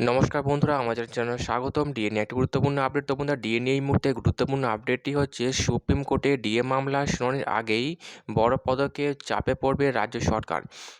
নমস্কার বন্ধুরা, আমাদের চ্যানেলে স্বাগতম। ডিএনএ একটি গুরুত্বপূর্ণ আপডেট তো বন্ধুরা ডিএনএ এই মুহূর্তে গুরুত্বপূর্ণ আপডেটটি হচ্ছে সুপ্রিম কোর্টে ডিএ মামলা শুনানির আগেই বড় পদকে চাপে পড়বে রাজ্য সরকার।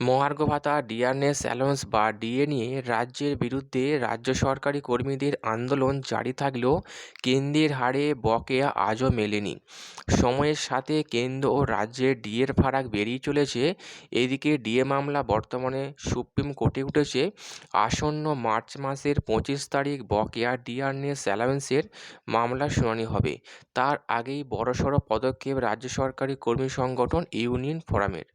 মহার্ঘ ভাতা ডিআরএস অ্যালাউন্স বা ডিএ নিয়ে রাজ্যের বিরুদ্ধে রাজ্য সরকারি কর্মীদের আন্দোলন জারি থাকলেও কেন্দ্রের হারে বকেয়া আজও মেলেনি। সময়ের সাথে কেন্দ্র ও রাজ্যের ডিএর ফারাক বেরিয়ে চলেছে। এদিকে ডিএ মামলা বর্তমানে সুপ্রিম কোর্টে উঠেছে। আসন্ন মার্চ মাসের পঁচিশ তারিখ বকেয়া ডিআরএস অ্যালাউন্সের মামলা শুনানি হবে। তার আগেই বড়সড় পদক্ষেপ রাজ্য সরকারি কর্মী সংগঠন ইউনিয়ন ফোরামের।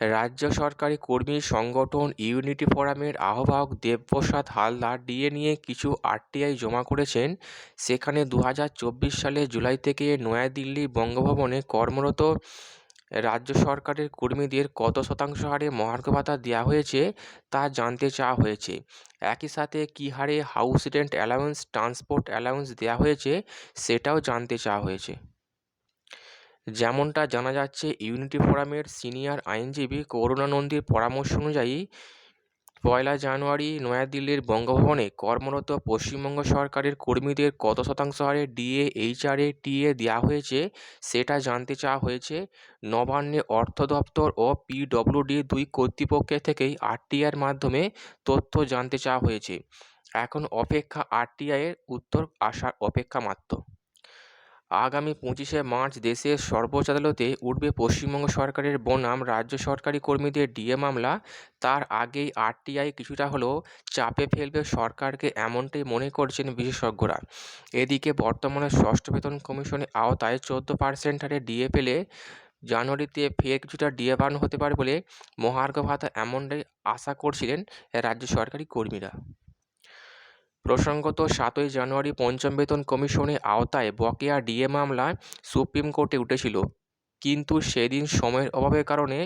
রাজ্য সরকারি কর্মী সংগঠন ইউনিটি ফোরামের আহ্বায়ক দেবপ্রসাদ হালদার ডিএ নিয়ে কিছু আরটিআই জমা করেছেন। সেখানে দু হাজার চব্বিশ সালে জুলাই থেকে নয়াদিল্লি বঙ্গভবনে কর্মরত রাজ্য সরকারের কর্মীদের কত শতাংশ হারে মহার্ঘ ভাতা দেওয়া হয়েছে তা জানতে চাওয়া হয়েছে। একই সাথে কী হারে house rent allowance, transport allowance দেওয়া হয়েছে সেটাও জানতে চাওয়া হয়েছে। যেমনটা জানা যাচ্ছে ইউনিটি ফোরামের সিনিয়র আইনজীবী করুণানন্দীর পরামর্শ অনুযায়ী, পয়লা জানুয়ারি নয়াদিল্লির বঙ্গভবনে কর্মরত পশ্চিমবঙ্গ সরকারের কর্মীদের কত শতাংশ হারে ডিএ এইচআরএ টিএ দেওয়া হয়েছে, সেটা জানতে চাওয়া হয়েছে। নবান্নে অর্থ দপ্তর ও পিডব্লিউডি দুই কর্তৃপক্ষের থেকেই আরটিআইয়ের মাধ্যমে তথ্য জানতে চাওয়া হয়েছে। এখন অপেক্ষা আরটিআইয়ের উত্তর আসার অপেক্ষা মাত্র। আগামী পঁচিশে মার্চ দেশের সর্বোচ্চ আদালতে উঠবে পশ্চিমবঙ্গ সরকারের বনাম রাজ্য সরকারি কর্মীদের ডিএ মামলা। তার আগেই আরটিআই কিছুটা হলেও চাপে ফেলবে সরকারকে এমনটাই মনে করছেন বিশেষজ্ঞরা। এদিকে বর্তমানে ষষ্ঠ বেতন কমিশনের আওতায় চোদ্দ পার্সেন্ট হারে ডিএ পেলে জানুয়ারিতে ফের কিছুটা ডিএ বাড়ানো হতে পারে বলে মহার্ঘ ভাতা এমনটাই আশা করছিলেন রাজ্য সরকারি কর্মীরা। প্রসঙ্গত সাতই জানুয়ারি পঞ্চম বেতন কমিশনের আওতায় বকেয়া ডিএ মামলা সুপ্রিম কোর্টে উঠেছিল। কিন্তু সেদিন সময়ের অভাবের কারণে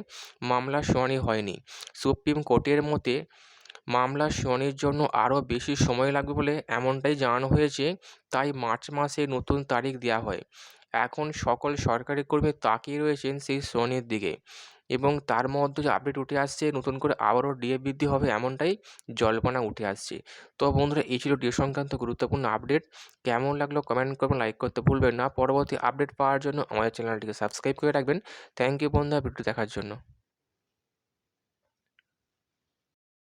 মামলা শুনানি হয়নি। সুপ্রিম কোর্টের মতে, মামলা শুনানির জন্য আরও বেশি সময় লাগবে বলে এমনটাই জানানো হয়েছে, তাই মার্চ মাসে নতুন তারিখ দেওয়া হয়। এখন সকল সরকারি কর্মী তাকিয়ে রয়েছেন সেই শুনানির দিকে। এবং তার মধ্যে যে আপডেট উঠে আসছে, নতুন করে আবারও ডিএ বৃদ্ধি হবে এমনটাই জল্পনা উঠে আসছে। তো বন্ধুরা, এই ছিল ডিএ সংক্রান্ত গুরুত্বপূর্ণ আপডেট কেমন লাগল কমেন্ট করবেন লাইক করতে ভুলবেন না। পরবর্তী আপডেট পাওয়ার জন্য আমাদের চ্যানেলটিকে সাবস্ক্রাইব করে রাখবেন। থ্যাংক ইউ বন্ধুরা ভিডিও দেখার জন্য।